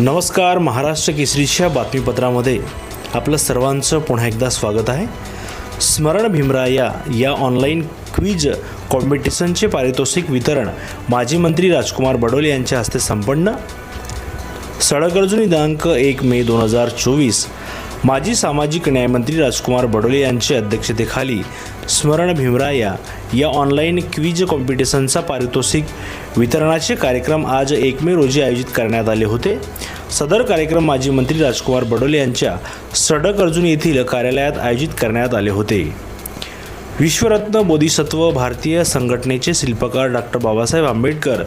नमस्कार महाराष्ट्र केसरीच्या बातमीपत्रामध्ये आपलं सर्वांचं पुन्हा एकदा स्वागत आहे. स्मरण भीमराया या ऑनलाईन क्विज कॉम्पिटिशनचे पारितोषिक वितरण माजी मंत्री राजकुमार बडोले यांच्या हस्ते संपन्न. सडगर्जुनी दिनांक एक मे दोन हजार चोवीस माजी सामाजिक न्यायमंत्री राजकुमार बडोले यांच्या अध्यक्षतेखाली स्मरण भीमराया या ऑनलाईन क्विज कॉम्पिटिशनचा पारितोषिक वितरणाचे कार्यक्रम आज एक मे रोजी आयोजित करण्यात आले होते. सदर कार्यक्रम माजी मंत्री राजकुमार बडोले यांच्या सडक अर्जुन येथील कार्यालयात आयोजित करण्यात आले होते. विश्वरत्न बोधिसत्व भारतीय संघटनेचे शिल्पकार डॉक्टर बाबासाहेब आंबेडकर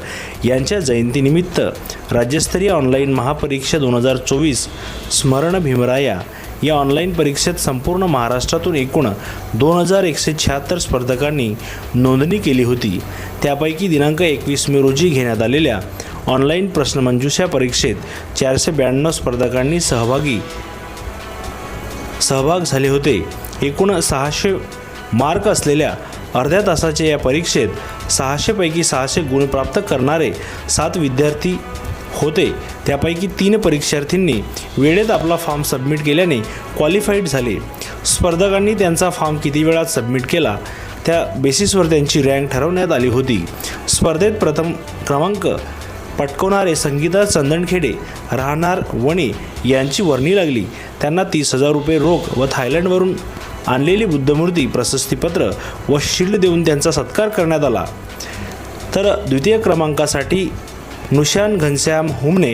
यांच्या जयंतीनिमित्त राज्यस्तरीय ऑनलाईन महापरीक्षा दोन हजार चोवीस स्मरण भीमराया या ऑनलाईन परीक्षेत संपूर्ण महाराष्ट्रातून एकूण दोन हजार एकशे शहात्तर स्पर्धकांनी नोंदणी केली होती. त्यापैकी दिनांक एकवीस मे रोजी घेण्यात आलेल्या ऑनलाईन प्रश्नमंजुषा परीक्षेत चारशे ब्याण्णव स्पर्धकांनी सहभागी सहभाग झाले होते. एकूण सहाशे मार्क असलेल्या अर्ध्या तासाच्या या परीक्षेत सहाशेपैकी सहाशे गुण प्राप्त करणारे सात विद्यार्थी होते. त्यापैकी तीन परीक्षार्थींनी वेळेत आपला फॉर्म सबमिट केल्याने क्वालिफाईड झाले. स्पर्धकांनी त्यांचा फॉर्म किती वेळात सबमिट केला त्या बेसिसवर त्यांची रँक ठरवण्यात आली होती. स्पर्धेत प्रथम क्रमांक पटकवणारे संगीता चंदनखेडे राहणार वणे यांची वर्णी लागली. त्यांना तीस हजार रुपये रोख व थायलंडवरून आणलेली बुद्धमूर्ती प्रशस्तीपत्र व शिल्ड देऊन त्यांचा सत्कार करण्यात आला. तर द्वितीय क्रमांकासाठी नुशान घनश्याम हुमने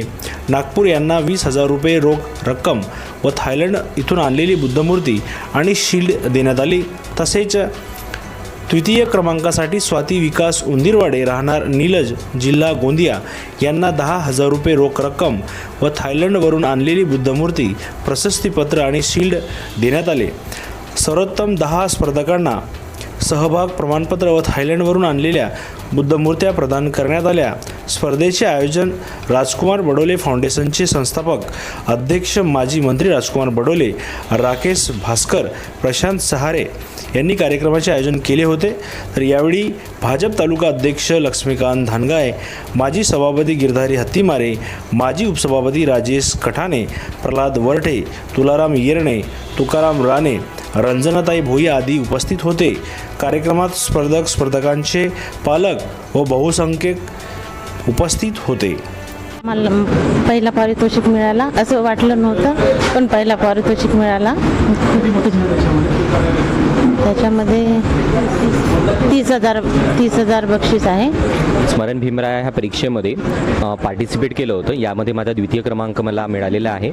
नागपूर यांना वीस हजार रुपये रोख रक्कम व थायलंड इथून आणलेली बुद्धमूर्ती आणि शिल्ड देण्यात आली. तसेच तृतीय क्रमांकासाठी स्वाती विकास उंदिरवाडे राहणार नीलज जिल्हा गोंदिया यांना दहा हजार रुपये रोख रक्कम व थायलंडवरून आणलेली बुद्धमूर्ती प्रशस्तीपत्र आणि शिल्ड देण्यात आले. सर्वोत्तम दहा स्पर्धकांना सहभाग प्रमाणपत्र व थायलंडवरून आणलेल्या बुद्धमूर्त्या प्रदान करण्यात आल्या. स्पर्धेचे आयोजन राजकुमार बडोले फाउंडेशनचे संस्थापक अध्यक्ष माजी मंत्री राजकुमार बडोले राकेश भास्कर प्रशांत सहारे यांनी कार्यक्रमाचे आयोजन केले होते. तर यावेळी भाजप तालुका अध्यक्ष लक्ष्मीकांत धानगाय माजी सभापती गिरधारी हत्तीमारे माजी उपसभापती राजेश कठाणे प्रल्हाद वरठे तुलाराम येरणे तुकाराम राणे रंजनाताई भोई आदी उपस्थित होते. कार्यक्रमात स्पर्धक स्पर्धकांचे पालक व बहुसंख्यक उपस्थित होते. मला पहिला पारितोषिक मिळाला. असं वाटलं नव्हतं पण पहिला पारितोषिक मिळाला. त्याच्यामध्ये? तीस हजार तीस हजार बक्षीस आहे. स्मरण भीमराया ह्या परीक्षेमध्ये पार्टिसिपेट केलं होतं. यामध्ये माझा द्वितीय क्रमांक मला मिळालेला आहे.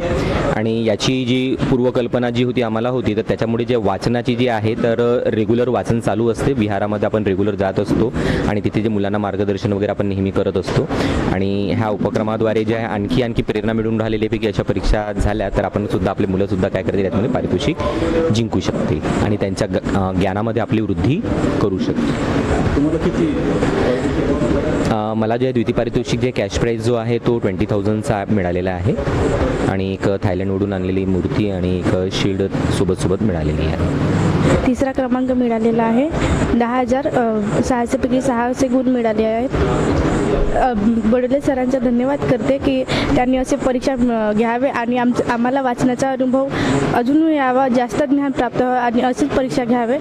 आणि याची जी पूर्वकल्पना जी होती आम्हाला होती तर त्याच्यामुळे जे वाचनाची जी आहे तर रेग्युलर वाचन चालू असते. विहारामध्ये आपण रेग्युलर जात असतो. आणि तिथे जे मुलांना मार्गदर्शन वगैरे आपण नेहमी करत असतो. आणि ह्या माध्यमाद्वारे जे आहे आणखी आणखी प्रेरणा मिळून राहिलेली पैकी अशा परीक्षा झाल्या तर आपण सुद्धा आपले मुलं सुद्धा काय करतील याच्यामध्ये पारितोषिक जिंकू शकते आणि त्यांच्या ज्ञानामध्ये आपली वृद्धी करू शकते अ, मला जे द्वितीय पारितोषिक जे कॅश प्राईज जो आहे तो ट्वेंटी थाउजंडचा मिळालेला आहे. आणि एक थायलंडवरून आणलेली मूर्ती आणि एक शिल्ड सोबत सोबत मिळालेली आहे. तिसरा क्रमांक मिळालेला आहे. दहा हजार सहाशेपैकी सहाशे गुण मिळाले आहेत. बडोले सरांचा धन्यवाद करते की त्यांनी असे परीक्षा घ्यावे आणि आम आम्हाला वाचनाचा अनुभव अजून यावा जास्त ज्ञान प्राप्त व्हावं आणि असेच परीक्षा घ्यावे.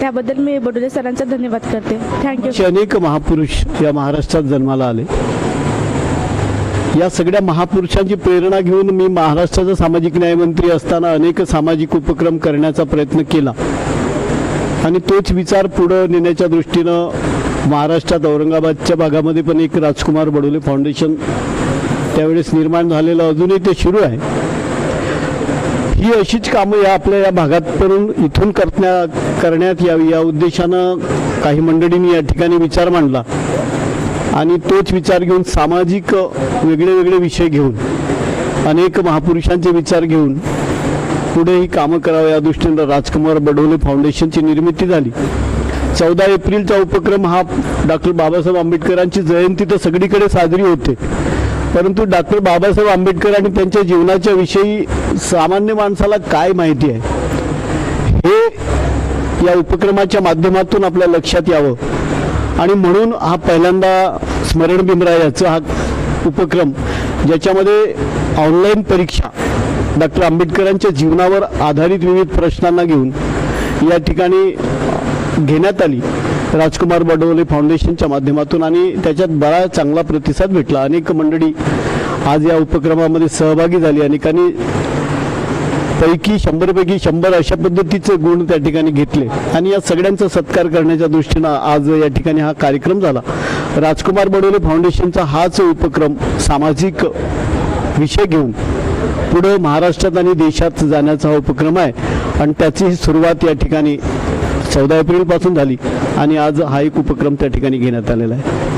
त्याबद्दल मी बडोले सरांचा धन्यवाद करते. थँक्यू अनेक महापुरुष या महाराष्ट्रात जन्माला आले. या सगळ्या महापुरुषांची प्रेरणा घेऊन मी महाराष्ट्राचा सामाजिक न्यायमंत्री असताना अनेक सामाजिक उपक्रम करण्याचा प्रयत्न केला. आणि तोच विचार पुढं नेण्याच्या दृष्टीनं महाराष्ट्रात औरंगाबादच्या भागामध्ये पण एक राजकुमार बडोले फाउंडेशन त्यावेळेस निर्माण झालेलं अजूनही ते सुरू आहे. ही अशीच कामं या आपल्या या भागात पण इथून करण्या करण्यात यावी या उद्देशानं काही मंडळींनी या ठिकाणी विचार मांडला. आणि तोच विचार घेऊन सामाजिक वेगळे वेगळे विषय घेऊन अनेक महापुरुषांचे विचार घेऊन पुढे ही कामं करावं या दृष्टीनं राजकुमार बडोले फाउंडेशनची निर्मिती झाली. चौदा एप्रिलचा उपक्रम हा डॉक्टर बाबासाहेब आंबेडकरांची जयंती तर सगळीकडे साजरी होते. परंतु डॉक्टर बाबासाहेब आंबेडकर आणि त्यांच्या जीवनाच्या विषयी सामान्य माणसाला काय माहिती आहे? हे या उपक्रमाच्या माध्यमातून आपल्या लक्षात यावं. आणि म्हणून हा पहिल्यांदा स्मरण याचा हा उपक्रम ज्याच्यामध्ये ऑनलाईन परीक्षा डॉक्टर आंबेडकरांच्या जीवनावर आधारित विविध प्रश्नांना घेऊन या ठिकाणी घेण्यात आली. राजकुमार बडोले फाउंडेशनच्या माध्यमातून आणि त्याच्यात बरा चांगला प्रतिसाद भेटला. अनेक मंडळी आज या उपक्रमामध्ये सहभागी झाली. अनेकांनी पैकी शंभरपैकी शंभर अशा पद्धतीचे गुण त्या ठिकाणी घेतले. आणि या सगळ्यांचा सत्कार करण्याच्या दृष्टीनं आज या ठिकाणी हा कार्यक्रम झाला. राजकुमार बडोले फाउंडेशनचा हाच उपक्रम सामाजिक विषय घेऊन पुढं महाराष्ट्रात आणि देशात जाण्याचा हा उपक्रम आहे. आणि त्याची सुरुवात या ठिकाणी चौदा एप्रिलपासून झाली. आणि आज हा एक उपक्रम त्या ठिकाणी घेण्यात आलेला आहे.